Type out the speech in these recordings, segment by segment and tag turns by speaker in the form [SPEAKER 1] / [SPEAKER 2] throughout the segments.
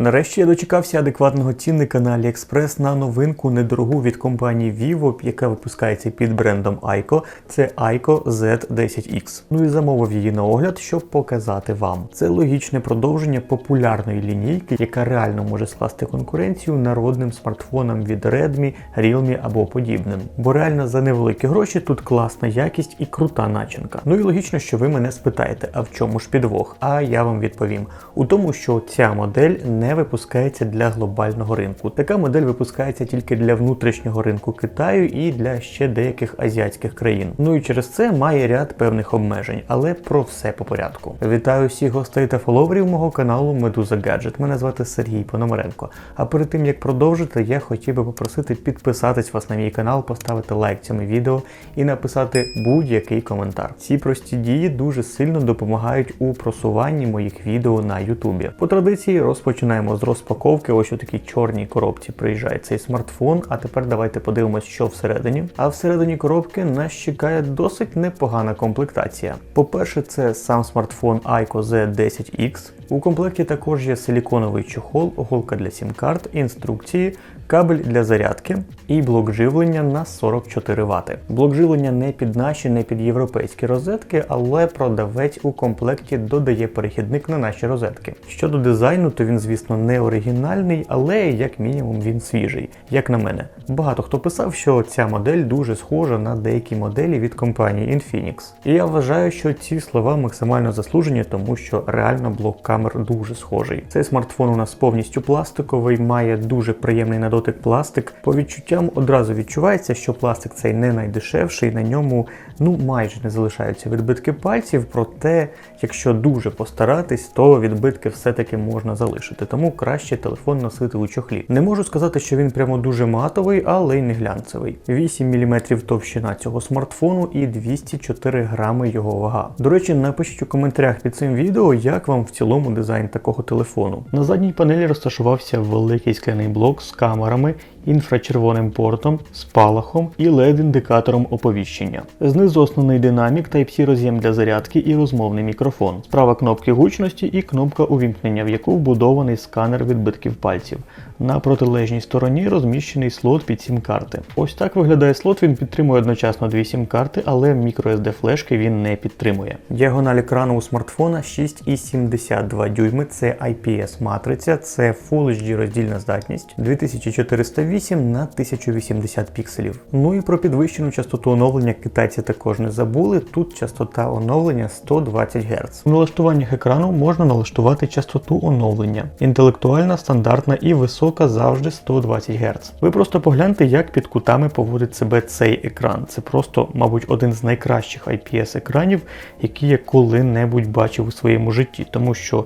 [SPEAKER 1] Нарешті я дочекався адекватного цінника на AliExpress на новинку недорогу від компанії Vivo, яка випускається під брендом Aiko. Це Aiko Z10X. Ну і замовив її на огляд, щоб показати вам. Це логічне продовження популярної лінійки, яка реально може скласти конкуренцію народним смартфонам від Redmi, Realme або подібним. Бо реально за невеликі гроші тут класна якість і крута начинка. Ну і логічно, що ви мене спитаєте, а в чому ж підвох? А я вам відповім: у тому, що ця модель не випускається для глобального ринку. Така модель випускається тільки для внутрішнього ринку Китаю і для ще деяких азіатських країн. Ну і через це має ряд певних обмежень, але про все по порядку. Вітаю всіх гостей та фоловерів мого каналу Медуза Гаджет. Мене звати Сергій Пономаренко. А перед тим як продовжити, я хотів би попросити підписатись вас на мій канал, поставити лайк цьому відео і написати будь-який коментар. Ці прості дії дуже сильно допомагають у просуванні моїх відео на Ютубі. По традиції розпочинаємо з розпаковки. Ось у такій чорній коробці приїжджає цей смартфон. А тепер давайте подивимось, що всередині. А всередині коробки нас чекає досить непогана комплектація. По-перше, це сам смартфон Aiko Z10X. У комплекті також є силіконовий чохол, голка для сім-карт, інструкції, кабель для зарядки і блок живлення на 44 Вт. Блок живлення не під наші, не під європейські розетки, але продавець у комплекті додає перехідник на наші розетки. Щодо дизайну, то він, звісно, не оригінальний, але як мінімум він свіжий, як на мене. Багато хто писав, що ця модель дуже схожа на деякі моделі від компанії Infinix. І я вважаю, що ці слова максимально заслужені, тому що реально блок камер дуже схожий. Цей смартфон у нас повністю пластиковий, має дуже приємний на дотик пластик. По відчуттям одразу відчувається, що пластик цей не найдешевший, на ньому ну майже не залишаються відбитки пальців. Проте, якщо дуже постаратись, то відбитки все-таки можна залишити. Тому краще телефон носити у чохлі. Не можу сказати, що він прямо дуже матовий, але й не глянцевий. 8 мм товщина цього смартфону і 204 грами його вага. До речі, напишіть у коментарях під цим відео, як вам в цілому дизайн такого телефону. На задній панелі розташувався великий скляний блок з камерами, інфрачервоним портом, спалахом і LED-індикатором оповіщення. Знизу основний динамік Type-C роз'єм для зарядки і розмовний мікрофон. Справа кнопки гучності і кнопка увімкнення, в яку вбудований сканер відбитків пальців. На протилежній стороні розміщений слот під сім-карти. Ось так виглядає слот. Він підтримує одночасно дві сім-карти, але microSD флешки він не підтримує. Діагональ екрану у смартфона 6,72 дюйми. Це IPS матриця, це Full HD роздільна здатність 2408 на 1080 пікселів. Ну і про підвищену частоту оновлення китайці також не забули. Тут частота оновлення 120 Гц. В налаштуваннях екрану можна налаштувати частоту оновлення. Інтелектуальна, стандартна і висока завжди 120 Гц. Ви просто погляньте, як під кутами поводить себе цей екран. Це просто, мабуть, один з найкращих IPS екранів, які я коли-небудь бачив у своєму житті, тому що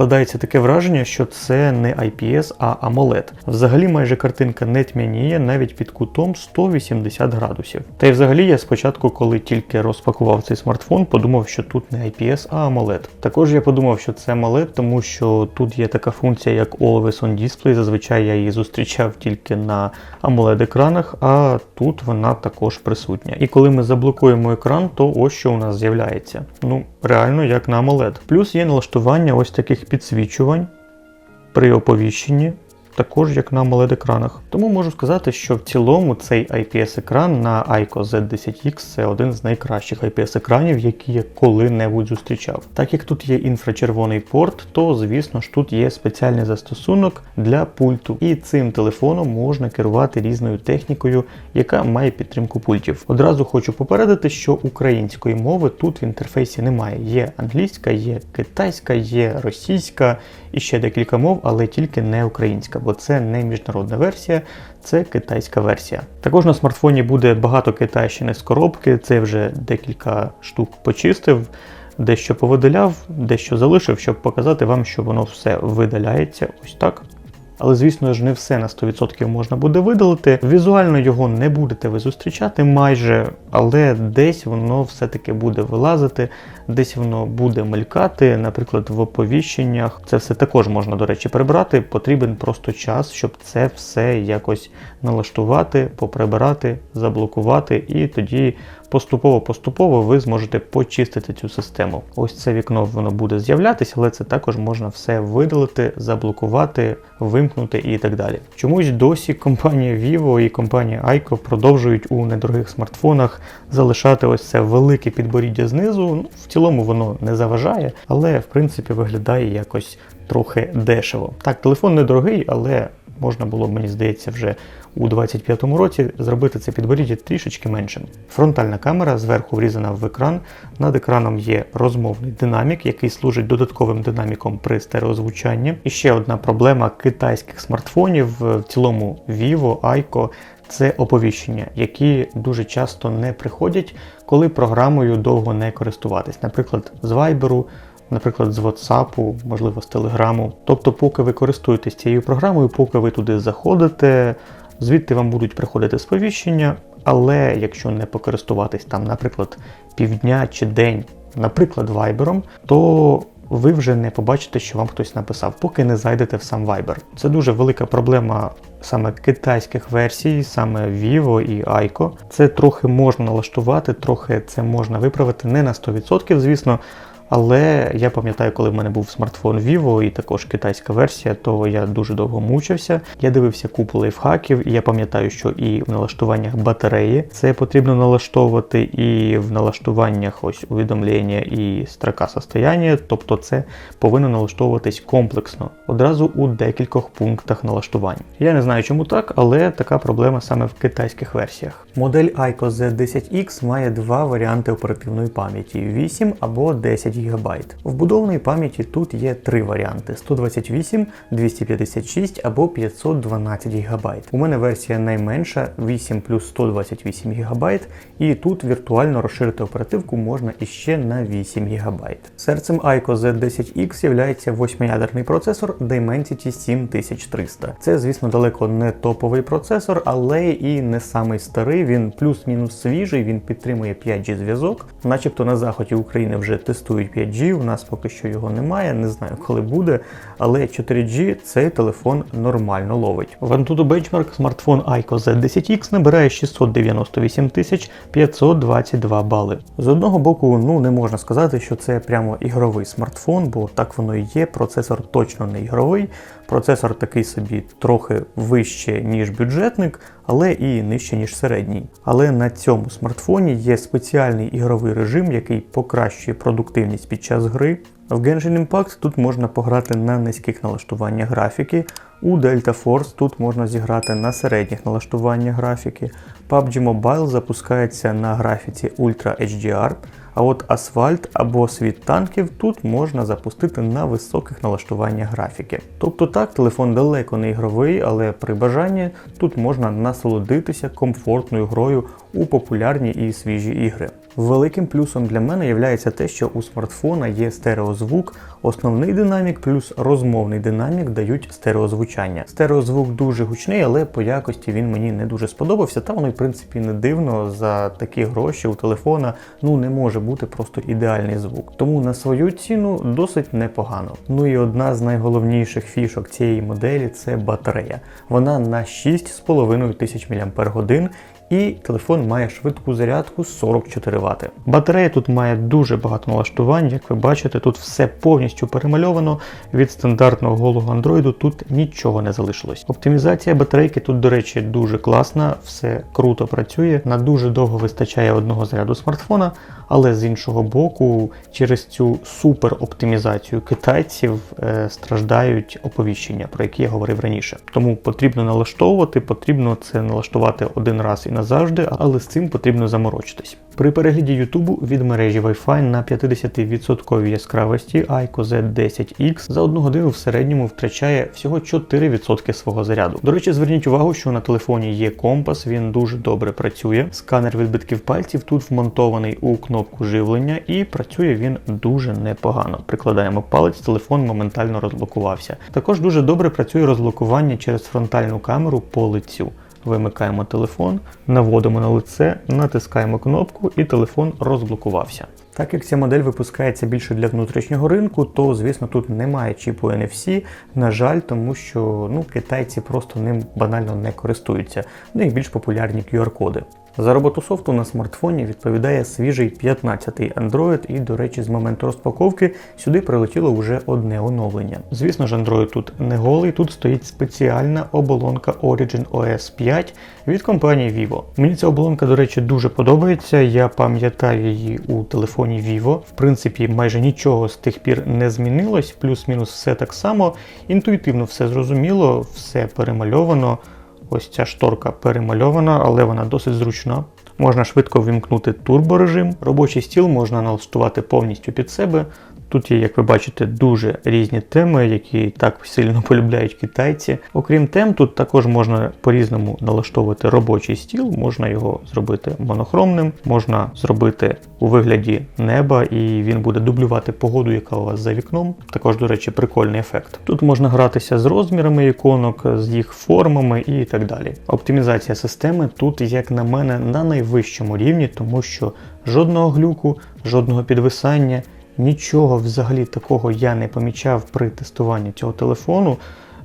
[SPEAKER 1] складається таке враження, що це не IPS, а AMOLED. Взагалі майже картинка не тьмяніє навіть під кутом 180 градусів. Та й взагалі я спочатку, коли тільки розпакував цей смартфон, подумав, що тут не IPS, а AMOLED. Також я подумав, що це AMOLED, тому що тут є така функція, як Always on Display. Зазвичай я її зустрічав тільки на AMOLED екранах, а тут вона також присутня. І коли ми заблокуємо екран, то ось що у нас з'являється. Ну, реально як на AMOLED. Плюс є налаштування ось таких підсвічувань при оповіщенні. Також як на amoled екранах. Тому можу сказати, що в цілому цей IPS-екран на Aiko Z10X це один з найкращих IPS-екранів, які я коли-небудь зустрічав. Так як тут є інфрачервоний порт, то звісно ж тут є спеціальний застосунок для пульту, і цим телефоном можна керувати різною технікою, яка має підтримку пультів. Одразу хочу попередити, що української мови тут в інтерфейсі немає. Є англійська, є китайська, є російська і ще декілька мов, але тільки не українська, бо це не міжнародна версія, це китайська версія. Також на смартфоні буде багато китайщини з коробки, це вже декілька штук почистив. Дещо повидаляв, дещо залишив, щоб показати вам, що воно все видаляється ось так. Але, звісно ж, не все на 100% можна буде видалити. Візуально його не будете ви зустрічати майже, але десь воно все-таки буде вилазити, десь воно буде мелькати, наприклад, в оповіщеннях. Це все також можна, до речі, прибрати. Потрібен просто час, щоб це все якось налаштувати, поприбирати, заблокувати, і тоді поступово-поступово ви зможете почистити цю систему. Ось це вікно воно буде з'являтися, але це також можна все видалити, заблокувати, вимкнути і так далі. Чомусь досі компанія Vivo і компанія Aiko продовжують у недорогих смартфонах залишати ось це велике підборіддя знизу. Ну, в цілому воно не заважає, але в принципі виглядає якось трохи дешево. Так, телефон недорогий, але можна було мені здається, вже у 25-му році зробити це підборіддя трішечки меншим. Фронтальна камера зверху врізана в екран. Над екраном є розмовний динамік, який служить додатковим динаміком при стереозвучанні. І ще одна проблема китайських смартфонів, в цілому Vivo, Aiko, це оповіщення, які дуже часто не приходять, коли програмою довго не користуватись. Наприклад, з Viber, наприклад, з WhatsApp, можливо, з Telegram. Тобто, поки ви користуєтесь цією програмою, поки ви туди заходите, звідти вам будуть приходити сповіщення, але якщо не покористуватись там, наприклад, півдня чи день, наприклад, Viber, то ви вже не побачите, що вам хтось написав, поки не зайдете в сам Viber. Це дуже велика проблема саме китайських версій, саме Vivo і Aiko. Це трохи можна налаштувати, трохи це можна виправити, не на 100%, звісно. Але я пам'ятаю, коли в мене був смартфон Vivo і також китайська версія, то я дуже довго мучився. Я дивився купу лайфхаків, і я пам'ятаю, що і в налаштуваннях батареї це потрібно налаштовувати, і в налаштуваннях ось увідомлення і строка состояння, тобто це повинно налаштовуватись комплексно, одразу у декількох пунктах налаштувань. Я не знаю, чому так, але така проблема саме в китайських версіях. Модель Aiko Z10X має два варіанти оперативної пам'яті: 8 або 10 ГБ. Вбудованої пам'яті тут є три варіанти: 128, 256 або 512 ГБ. У мене версія найменша 8 плюс 128 ГБ, і тут віртуально розширити оперативку можна іще на 8 ГБ. Серцем Aiko Z10X є 8-ядерний процесор Dimensity 7300. Це, звісно, далеко не топовий процесор, але і не самий старий. Він плюс-мінус свіжий, він підтримує 5G зв'язок. Начебто на заході України вже тестують 5G, у нас поки що його немає, не знаю коли буде. Але 4G цей телефон нормально ловить. В Antutu Benchmark смартфон Aiko Z10X набирає 698 522 бали. З одного боку, ну не можна сказати, що це прямо ігровий смартфон, бо так воно і є. Процесор точно не ігровий. Процесор такий собі трохи вище, ніж бюджетник, але і нижче, ніж середній. Але на цьому смартфоні є спеціальний ігровий режим, який покращує продуктивність під час гри. В Genshin Impact тут можна пограти на низьких налаштуваннях графіки. У Delta Force тут можна зіграти на середніх налаштуваннях графіки. PUBG Mobile запускається на графіці Ultra HDR. А от асфальт або світ танків тут можна запустити на високих налаштуваннях графіки. Тобто так, телефон далеко не ігровий, але при бажанні тут можна насолодитися комфортною грою у популярні і свіжі ігри. Великим плюсом для мене є те, що у смартфона є стереозвук, основний динамік плюс розмовний динамік дають стереозвучання. Стереозвук дуже гучний, але по якості він мені не дуже сподобався. Та воно, в принципі, не дивно. За такі гроші у телефона ну не може бути просто ідеальний звук. Тому на свою ціну досить непогано. Ну і одна з найголовніших фішок цієї моделі це батарея. Вона на 6,5 тисяч мАч і телефон має швидку зарядку 44 Вт. Батарея тут має дуже багато налаштувань, як ви бачите, тут все повністю перемальовано. Від стандартного голого Android тут нічого не залишилось. Оптимізація батарейки тут, до речі, дуже класна, все круто працює. На дуже довго вистачає одного заряду смартфона, але з іншого боку, через цю супер оптимізацію китайців е, страждають оповіщення, про які я говорив раніше. Тому потрібно налаштовувати, потрібно це налаштувати один раз і назавжди, але з цим потрібно заморочитись. При перегляді Ютубу від мережі Wi-Fi на 50% яскравості Aiko Z10X за одну годину в середньому втрачає всього 4% свого заряду. До речі, зверніть увагу, що на телефоні є компас, він дуже добре працює. Сканер відбитків пальців тут вмонтований у кнопку живлення і працює він дуже непогано. Прикладаємо палець, телефон моментально розблокувався. Також дуже добре працює розблокування через фронтальну камеру по лицю. Вимикаємо телефон, наводимо на лице, натискаємо кнопку і телефон розблокувався. Так як ця модель випускається більше для внутрішнього ринку, то звісно тут немає чіпу NFC, на жаль, тому що ну, китайці просто ним банально не користуються. Найбільш популярні QR-коди. За роботу софту на смартфоні відповідає свіжий 15-й Android, і, до речі, з моменту розпаковки сюди прилетіло вже одне оновлення. Звісно ж, Android тут не голий, тут стоїть спеціальна оболонка Origin OS 5 від компанії Vivo. Мені ця оболонка, до речі, дуже подобається. Я пам'ятаю її у телефоні Vivo. В принципі, майже нічого з тих пір не змінилось, плюс-мінус все так само. Інтуїтивно все зрозуміло, все перемальовано. Ось ця шторка перемальована, але вона досить зручна. Можна швидко вимкнути турборежим. Робочий стіл можна налаштувати повністю під себе. Тут є, як ви бачите, дуже різні теми, які так сильно полюбляють китайці. Окрім тем, тут також можна по-різному налаштовувати робочий стіл, можна його зробити монохромним, можна зробити у вигляді неба, і він буде дублювати погоду, яка у вас за вікном. Також, до речі, прикольний ефект. Тут можна гратися з розмірами іконок, з їх формами і так далі. Оптимізація системи тут, як на мене, на найвищому рівні, тому що жодного глюку, жодного підвисання. Нічого взагалі такого я не помічав при тестуванні цього телефону.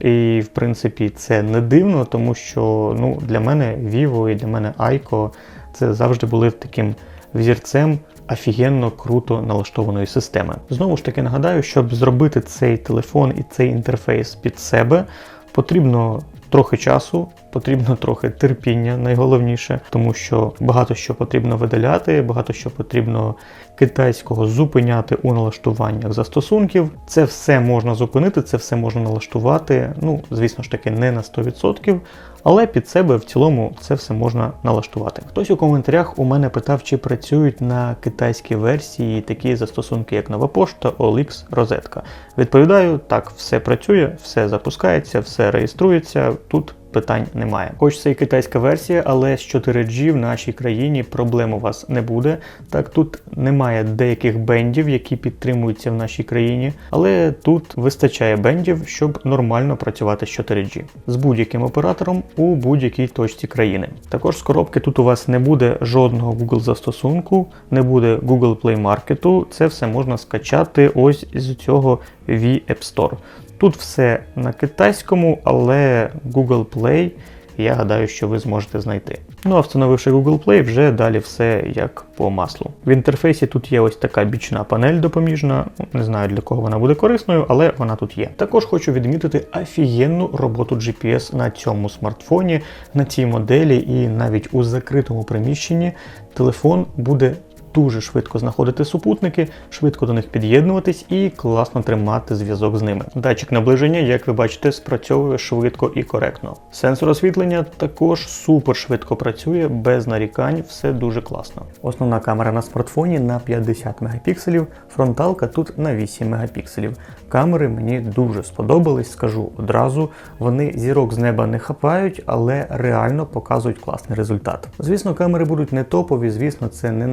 [SPEAKER 1] І, в принципі, це не дивно, тому що ну, для мене Vivo і для мене Aiko це завжди були таким взірцем офігенно круто налаштованої системи. Знову ж таки нагадаю, щоб зробити цей телефон і цей інтерфейс під себе, потрібно трохи часу, потрібно трохи терпіння, найголовніше, тому що багато що потрібно видаляти, багато що потрібно китайського зупиняти у налаштуваннях застосунків. Це все можна зупинити, це все можна налаштувати. Ну, звісно ж таки, не на 100%, але під себе в цілому це все можна налаштувати. Хтось у коментарях у мене питав, чи працюють на китайській версії такі застосунки, як Нова Пошта, OLX, Розетка. Відповідаю, так, все працює, все запускається, все реєструється. Тут питань немає. Хоч це і китайська версія, але з 4G в нашій країні проблем у вас не буде. Так тут немає деяких бендів, які підтримуються в нашій країні, але тут вистачає бендів, щоб нормально працювати з 4G з будь-яким оператором у будь-якій точці країни. Також з коробки тут у вас не буде жодного Google застосунку, не буде Google Play Market. Це все можна скачати ось з цього V App Store. Тут все на китайському, але Google Play, я гадаю, що ви зможете знайти. Ну а встановивши Google Play, вже далі все як по маслу. В інтерфейсі тут є ось така бічна панель допоміжна. Не знаю для кого вона буде корисною, але вона тут є. Також хочу відмітити офігенну роботу GPS на цьому смартфоні, на цій моделі, і навіть у закритому приміщенні телефон буде дуже швидко знаходити супутники, швидко до них під'єднуватись і класно тримати зв'язок з ними. Датчик наближення, як ви бачите, спрацьовує швидко і коректно. Сенсор освітлення також супер швидко працює, без нарікань, все дуже класно. Основна камера на смартфоні на 50 мегапікселів, фронталка тут на 8 мегапікселів. Камери мені дуже сподобались, скажу одразу. Вони зірок з неба не хапають, але реально показують класний результат. Звісно, камери будуть не топові, звісно, це не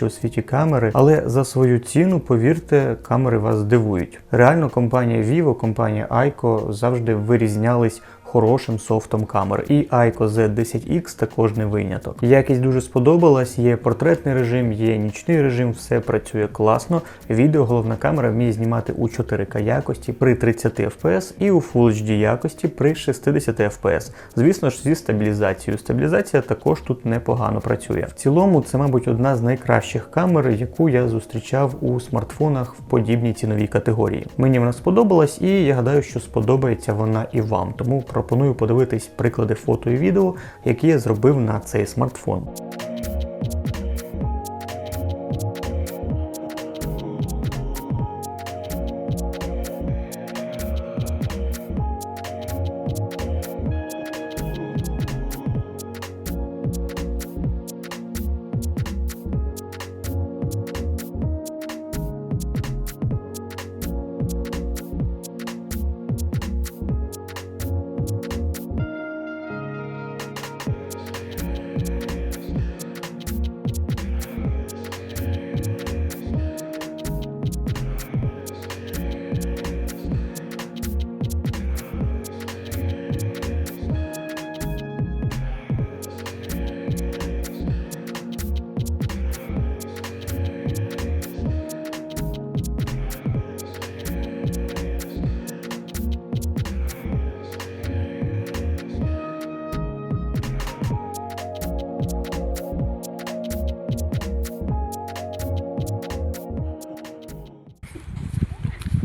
[SPEAKER 1] найкращі у світі камери, але за свою ціну, повірте, камери вас здивують. Реально, компанія Vivo, компанія Aiko завжди вирізнялись хорошим софтом камер. І Aiko Z10X також не виняток. Якість дуже сподобалась, є портретний режим, є нічний режим, все працює класно. Відео головна камера вміє знімати у 4К якості при 30 FPS і у Full HD якості при 60 FPS. Звісно ж, зі стабілізацією. Стабілізація також тут непогано працює. В цілому, це, мабуть, одна з найкращих камер, яку я зустрічав у смартфонах в подібній ціновій категорії. Мені вона сподобалась, і я гадаю, що сподобається вона і вам. Тому пропоную подивитись приклади фото і відео, які я зробив на цей смартфон.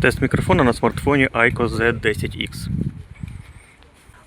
[SPEAKER 1] Тест мікрофона на смартфоні ICO Z10X.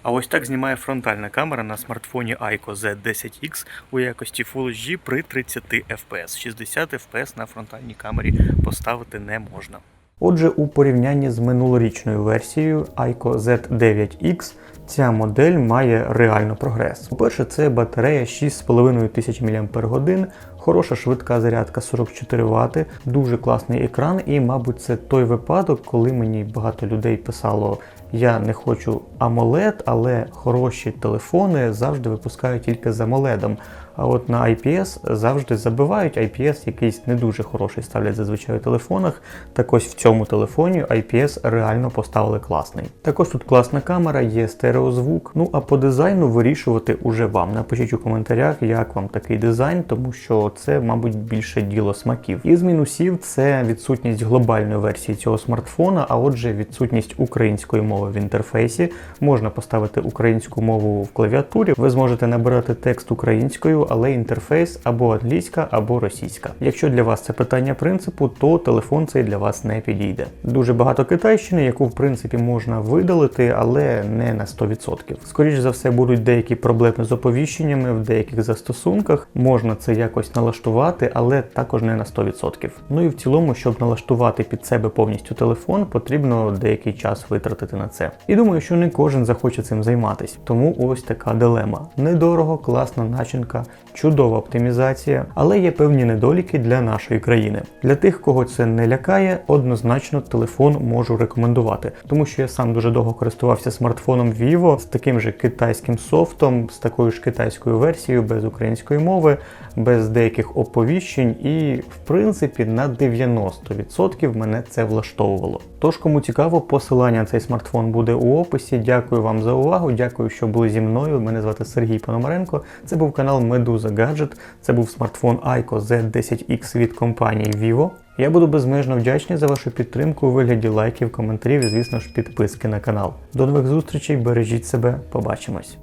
[SPEAKER 1] А ось так знімає фронтальна камера на смартфоні ICO Z10X у якості Full HD при 30 FPS. 60 FPS на фронтальній камері поставити не можна. Отже, у порівнянні з минулорічною версією ICO Z9X ця модель має реально прогрес. По-перше, це батарея 6,5 тисяч мАч, хороша швидка зарядка 44 Вт, дуже класний екран, і, мабуть, це той випадок, коли мені багато людей писало. Я не хочу AMOLED, але хороші телефони завжди випускають тільки з AMOLED. А от на IPS завжди забивають. IPS якийсь не дуже хороший ставлять зазвичай у телефонах. Так ось в цьому телефоні IPS реально поставили класний. Також тут класна камера, є стереозвук. Ну а по дизайну вирішувати уже вам. Напишіть у коментарях, як вам такий дизайн, тому що це, мабуть, більше діло смаків. Із мінусів це відсутність глобальної версії цього смартфона, а отже, відсутність української мови в інтерфейсі. Можна поставити українську мову в клавіатурі. Ви зможете набирати текст українською, але інтерфейс або англійська, або російська. Якщо для вас це питання принципу, то телефон цей для вас не підійде. Дуже багато китайщини, яку в принципі можна видалити, але не на 100%. Скоріше за все, будуть деякі проблеми з оповіщеннями в деяких застосунках. Можна це якось налаштувати, але також не на 100%. Ну і в цілому, щоб налаштувати під себе повністю телефон, потрібно деякий час витратити на це. І думаю, що не кожен захоче цим займатися. Тому ось така дилема. Недорого, класна начинка, чудова оптимізація, але є певні недоліки для нашої країни. Для тих, кого це не лякає, однозначно телефон можу рекомендувати, тому що я сам дуже довго користувався смартфоном Vivo з таким же китайським софтом, з такою ж китайською версією, без української мови, без деяких оповіщень, і в принципі на 90% мене це влаштовувало. Тож, кому цікаво, посилання на цей смартфон буде у описі. Дякую вам за увагу. Дякую, що були зі мною. Мене звати Сергій Пономаренко. Це був канал Meduza Gadget. Це був смартфон ICO Z10X від компанії Vivo. Я буду безмежно вдячний за вашу підтримку у вигляді лайків, коментарів і, звісно ж, підписки на канал. До нових зустрічей, бережіть себе, побачимось.